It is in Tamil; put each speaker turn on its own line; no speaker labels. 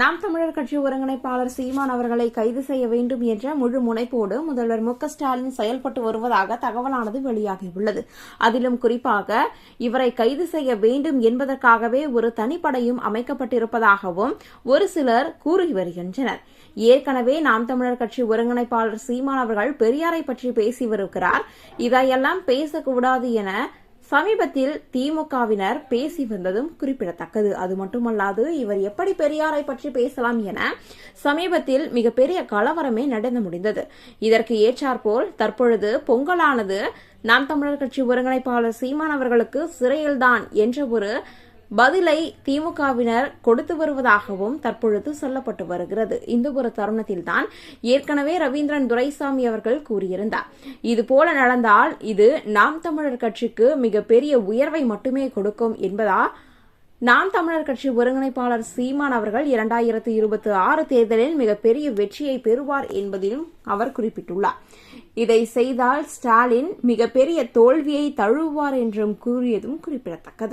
நாம் தமிழர் கட்சி ஒருங்கிணைப்பாளர் சீமான் அவர்களை கைது செய்ய வேண்டும் என்ற முழு முனைப்போடு முதல்வர் மு ஸ்டாலின் செயல்பட்டு வருவதாக தகவலானது வெளியாகியுள்ளது. அதிலும் குறிப்பாக இவரை கைது செய்ய வேண்டும் என்பதற்காகவே ஒரு தனிப்படையும் அமைக்கப்பட்டிருப்பதாகவும் ஒரு சிலர் கூறி வருகின்றனர். ஏற்கனவே நாம் தமிழர் கட்சி ஒருங்கிணைப்பாளர் சீமான் அவர்கள் பெரியாரை பற்றி பேசி வருகிறார் இதையெல்லாம் பேசக்கூடாது என சமீபத்தில் திமுகவினர் பேசி வந்ததும் குறிப்பிடத்தக்கது. அது மட்டுமல்லாது இவர் எப்படி பெரியாரை பற்றி பேசலாம் என சமீபத்தில் மிகப்பெரிய கலவரமே நடந்து முடிந்தது. இதற்கு ஏற்றாற்போல் தற்பொழுது பொங்கலானது நாம் தமிழர் கட்சி ஒருங்கிணைப்பாளர் சீமான் அவர்களுக்கு சிறையில்தான் என்ற ஒரு பதிலை திமுகவினர் கொடுத்து வருவதாகவும் தற்பொழுது சொல்லப்பட்டு வருகிறது. இந்த ஒரு தருணத்தில்தான் ஏற்கனவே ரவீந்திரன் துரைசாமி அவர்கள் கூறியிருந்தார். இதுபோல நடந்தால் இது நாம் தமிழர் கட்சிக்கு மிகப்பெரிய உயர்வை மட்டுமே கொடுக்கும் என்பதா? நாம் தமிழர் கட்சி ஒருங்கிணைப்பாளர் சீமான் அவர்கள் இரண்டாயிரத்து இருபத்தி ஆறு தேர்தலில் மிகப்பெரிய வெற்றியை பெறுவார் என்பதிலும் அவர் குறிப்பிட்டுள்ளார். இதை செய்தால் ஸ்டாலின் மிகப்பெரிய தோல்வியை தழுவார் என்றும் கூறியதும் குறிப்பிடத்தக்கது.